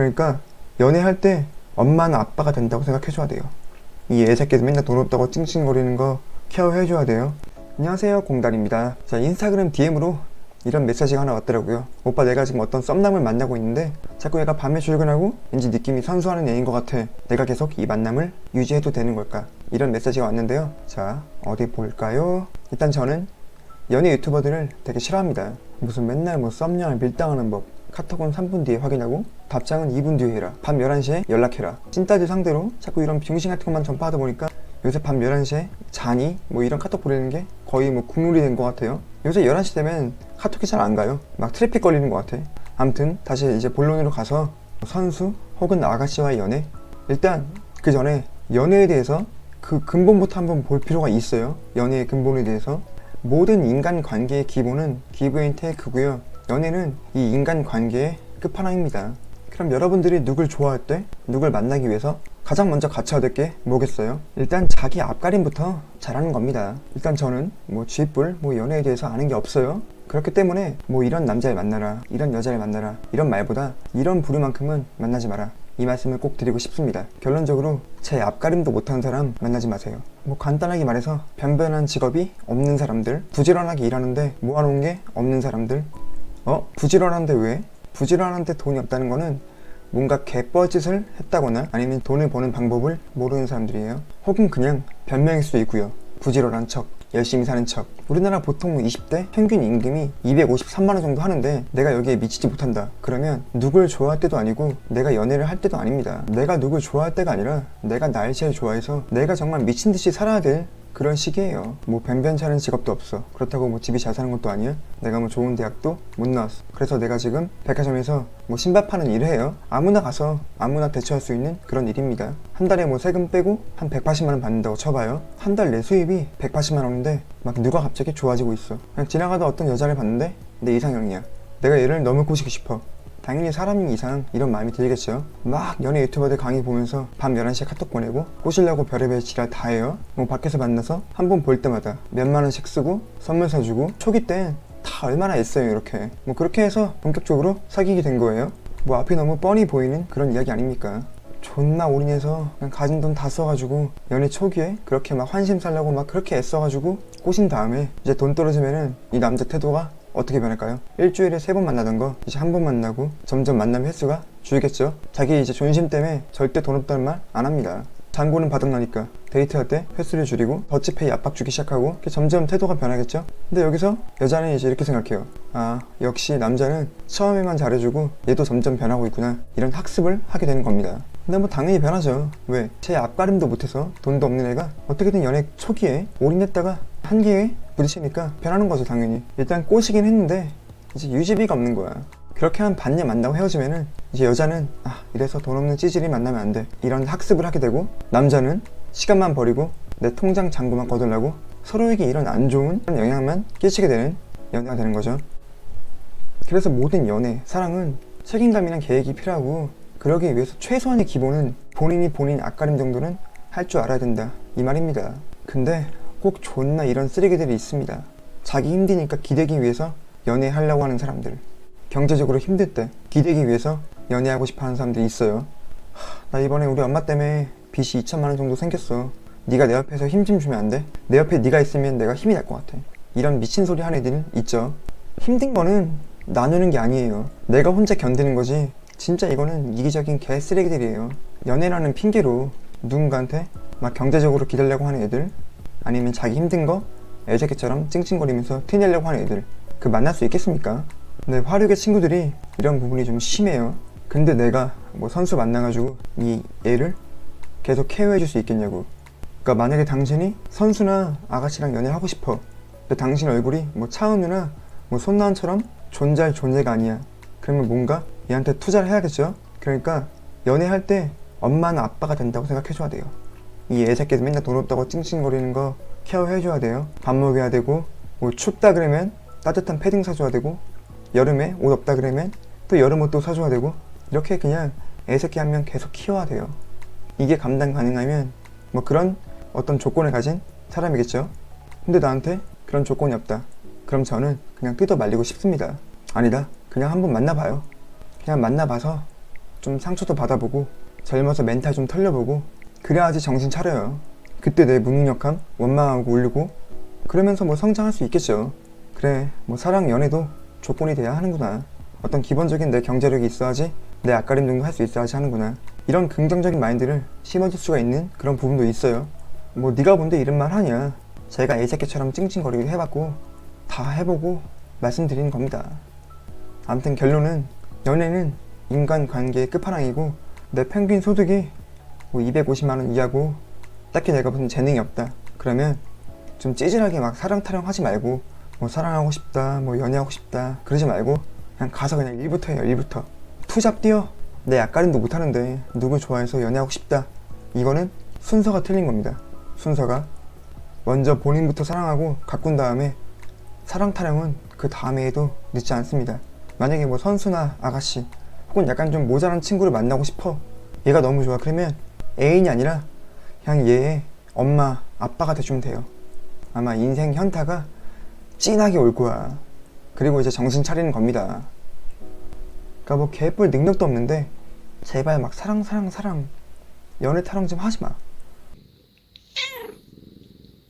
그러니까 연애할 때 엄마는 아빠가 된다고 생각해줘야 돼요. 이 애새끼들 맨날 돈 없다고 찡찡거리는 거 케어해줘야 돼요. 안녕하세요 공달입니다. 자 인스타그램 DM으로 이런 메시지가 하나 왔더라고요. 오빠 내가 지금 어떤 썸남을 만나고 있는데 자꾸 얘가 밤에 출근하고 왠지 느낌이 선수하는 애인 것 같아. 내가 계속 이 만남을 유지해도 되는 걸까? 이런 메시지가 왔는데요. 자 어디 볼까요? 일단 저는 연애 유튜버들을 되게 싫어합니다. 무슨 맨날 뭐 썸녀를 밀당하는 법. 카톡은 3분 뒤에 확인하고 답장은 2분 뒤에 해라. 밤 11시에 연락해라. 찐따들 상대로 자꾸 이런 병신 같은 것만 전파하다 보니까 요새 밤 11시에 자니? 뭐 이런 카톡 보내는 게 거의 뭐 국룰이 된 것 같아요. 요새 11시 되면 카톡이 잘 안 가요. 막 트래픽 걸리는 것 같아. 아무튼 다시 이제 본론으로 가서 선수 혹은 아가씨와의 연애. 일단 그 전에 연애에 대해서 그 근본부터 한번 볼 필요가 있어요. 연애의 근본에 대해서. 모든 인간 관계의 기본은 기브 앤 테이크고요. 연애는 이 인간 관계의 끝판왕입니다. 그럼 여러분들이 누굴 좋아할 때, 누굴 만나기 위해서 가장 먼저 갖춰야 될 게 뭐겠어요? 일단 자기 앞가림부터 잘하는 겁니다. 일단 저는 뭐 쥐뿔, 뭐 연애에 대해서 아는 게 없어요. 그렇기 때문에 뭐 이런 남자를 만나라, 이런 여자를 만나라, 이런 말보다 이런 부류만큼은 만나지 마라. 이 말씀을 꼭 드리고 싶습니다. 결론적으로 제 앞가림도 못하는 사람 만나지 마세요. 뭐 간단하게 말해서 변변한 직업이 없는 사람들, 부지런하게 일하는데 모아놓은 게 없는 사람들. 어? 부지런한데 왜? 부지런한데 돈이 없다는 거는 뭔가 개뻘짓을 했다거나 아니면 돈을 버는 방법을 모르는 사람들이에요. 혹은 그냥 변명일 수도 있고요. 부지런한 척, 열심히 사는 척. 우리나라 보통 20대 평균 임금이 253만 원 정도 하는데 내가 여기에 미치지 못한다. 그러면 누굴 좋아할 때도 아니고 내가 연애를 할 때도 아닙니다. 내가 누굴 좋아할 때가 아니라 내가 날 제일 좋아해서 내가 정말 미친 듯이 살아야 될 그런 시기예요. 뭐 변변찮은 직업도 없어. 그렇다고 뭐 집이 잘 사는 것도 아니야. 내가 뭐 좋은 대학도 못 나왔어. 그래서 내가 지금 백화점에서 뭐 신발 파는 일을 해요. 아무나 가서 아무나 대처할 수 있는 그런 일입니다. 한 달에 뭐 세금 빼고 한 180만 원 받는다고 쳐봐요. 한 달 내 수입이 180만 원인데 막 누가 갑자기 좋아지고 있어. 그냥 지나가다 어떤 여자를 봤는데 내 이상형이야. 내가 얘를 너무 꼬시고 싶어. 당연히 사람인 이상 이런 마음이 들겠죠. 막 연애 유튜버들 강의 보면서 밤 11시에 카톡 보내고 꼬시려고 별의별 지랄 다 해요. 뭐 밖에서 만나서 한 번 볼 때마다 몇만 원씩 쓰고 선물 사주고 초기 때 다 얼마나 애써요 이렇게. 뭐 그렇게 해서 본격적으로 사귀게 된 거예요. 뭐 앞이 너무 뻔히 보이는 그런 이야기 아닙니까? 존나 올인해서 그냥 가진 돈 다 써가지고 연애 초기에 그렇게 막 환심 살려고 막 그렇게 애써가지고 꼬신 다음에 이제 돈 떨어지면은 이 남자 태도가 어떻게 변할까요? 일주일에 세 번 만나던 거 이제 한 번 만나고 점점 만남 횟수가 줄겠죠? 자기 이제 존심 때문에 절대 돈 없다는 말 안 합니다. 잔고는 바닥나니까 데이트할 때 횟수를 줄이고 더치페이 압박 주기 시작하고 점점 태도가 변하겠죠? 근데 여기서 여자는 이제 이렇게 생각해요. 아 역시 남자는 처음에만 잘해주고 얘도 점점 변하고 있구나 이런 학습을 하게 되는 겁니다. 근데 뭐 당연히 변하죠. 왜? 제 앞가림도 못해서 돈도 없는 애가 어떻게든 연애 초기에 올인했다가 한계에 부딪히니까 변하는 거죠 당연히. 일단 꼬시긴 했는데 이제 유지비가 없는 거야. 그렇게 한 반년 만나고 헤어지면은 이제 여자는 아 이래서 돈 없는 찌질이 만나면 안 돼 이런 학습을 하게 되고 남자는 시간만 버리고 내 통장 잔고만 거들라고 서로에게 이런 안 좋은 영향만 끼치게 되는 연애가 되는 거죠. 그래서 모든 연애, 사랑은 책임감이랑 계획이 필요하고 그러기 위해서 최소한의 기본은 본인이 본인 앞가림 정도는 할 줄 알아야 된다 이 말입니다. 근데 꼭 존나 이런 쓰레기들이 있습니다. 자기 힘드니까 기대기 위해서 연애하려고 하는 사람들. 경제적으로 힘들 때 기대기 위해서 연애하고 싶어 하는 사람들이 있어요. 하, 나 이번에 우리 엄마 때문에 빚이 2천만 원 정도 생겼어. 네가 내 옆에서 힘 좀 주면 안 돼? 내 옆에 네가 있으면 내가 힘이 날 것 같아. 이런 미친 소리 하는 애들 있죠. 힘든 거는 나누는 게 아니에요. 내가 혼자 견디는 거지. 진짜 이거는 이기적인 개 쓰레기들이에요. 연애라는 핑계로 누군가한테 막 경제적으로 기대려고 하는 애들 아니면 자기 힘든 거 애새끼처럼 찡찡거리면서 티내려고 하는 애들 그 만날 수 있겠습니까? 근데 화류계 친구들이 이런 부분이 좀 심해요. 근데 내가 뭐 선수 만나가지고 이 애를 계속 케어해줄 수 있겠냐고. 그러니까 만약에 당신이 선수나 아가씨랑 연애하고 싶어. 근데 당신 얼굴이 뭐 차은우나 뭐 손나은처럼 존재할 존재가 아니야. 그러면 뭔가 얘한테 투자를 해야겠죠? 그러니까 연애할 때 엄마는 아빠가 된다고 생각해줘야 돼요. 이 애새끼들 맨날 돈 없다고 찡찡거리는 거 케어해줘야 돼요. 밥 먹여야 되고, 뭐 춥다 그러면 따뜻한 패딩 사줘야 되고, 여름에 옷 없다 그러면 또 여름 옷도 사줘야 되고, 이렇게 그냥 애새끼 한 명 계속 키워야 돼요. 이게 감당 가능하면 뭐 그런 어떤 조건을 가진 사람이겠죠. 근데 나한테 그런 조건이 없다. 그럼 저는 그냥 뜯어 말리고 싶습니다. 아니다. 그냥 한번 만나봐요. 그냥 만나봐서 좀 상처도 받아보고 젊어서 멘탈 좀 털려보고 그래야지 정신 차려요. 그때 내 무능력함 원망하고 울고 그러면서 뭐 성장할 수 있겠죠. 그래 뭐 사랑 연애도 조건이 돼야 하는구나. 어떤 기본적인 내 경제력이 있어야지 내 앞가림 정도 할 수 있어야지 하는구나. 이런 긍정적인 마인드를 심어줄 수가 있는 그런 부분도 있어요. 뭐 네가 뭔데 이런 말 하냐. 제가 애새끼처럼 찡찡거리기도 해봤고 다 해보고 말씀드리는 겁니다. 아무튼 결론은 연애는 인간관계의 끝판왕이고 내 평균 소득이 뭐 250만 원 이하고 딱히 내가 무슨 재능이 없다. 그러면 좀 찌질하게 막 사랑 타령하지 말고 뭐 사랑하고 싶다, 뭐 연애하고 싶다 그러지 말고 그냥 가서 그냥 일부터 해요 일부터. 투잡 뛰어. 내 앞가림도 못하는데 누구 좋아해서 연애하고 싶다. 이거는 순서가 틀린 겁니다. 순서가 먼저 본인부터 사랑하고 가꾼 다음에 사랑 타령은 그 다음에 해도 늦지 않습니다 만약에 뭐 선수나 아가씨 혹은 약간 좀 모자란 친구를 만나고 싶어 얘가 너무 좋아 그러면 애인이 아니라 그냥 얘의 엄마 아빠가 돼주면 돼요 아마 인생 현타가 찐하게 올 거야. 그리고 이제 정신 차리는 겁니다. 그니까 뭐 개뿔 능력도 없는데 제발 막 사랑 사랑 사랑 연애 타령 좀 하지 마.